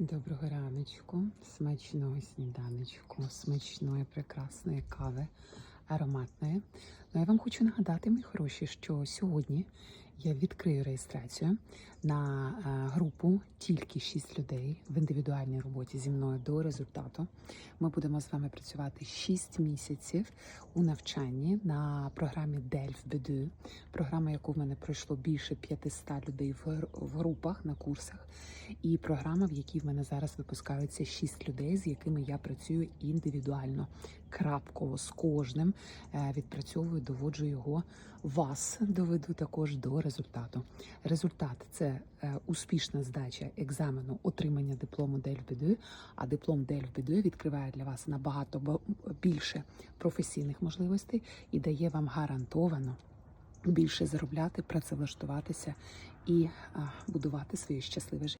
Доброго раночку, смачного сніданочку, смачної, прекрасної кави, ароматної. Ну, я вам хочу нагадати, мої хороші, що сьогодні я відкрию реєстрацію на е, групу тільки 6 людей в індивідуальній роботі зі мною до результату. Ми будемо з вами працювати 6 місяців у навчанні на програмі Беду, програма, яку в мене пройшло більше 500 людей в, групах на курсах, і програма, в якій в мене зараз випускаються 6 людей, з якими я працюю індивідуально, крапково з кожним е, відпрацьовую, доводжу його вас, доведу також до результату. Результат це е, успішна здача екзамену, отримання диплому Дельфбеду, а диплом Дельфбеду відкриває для вас набагато більше професійних можливостей і дає вам гарантовано більше заробляти, працевлаштуватися і будувати своє щасливе життя.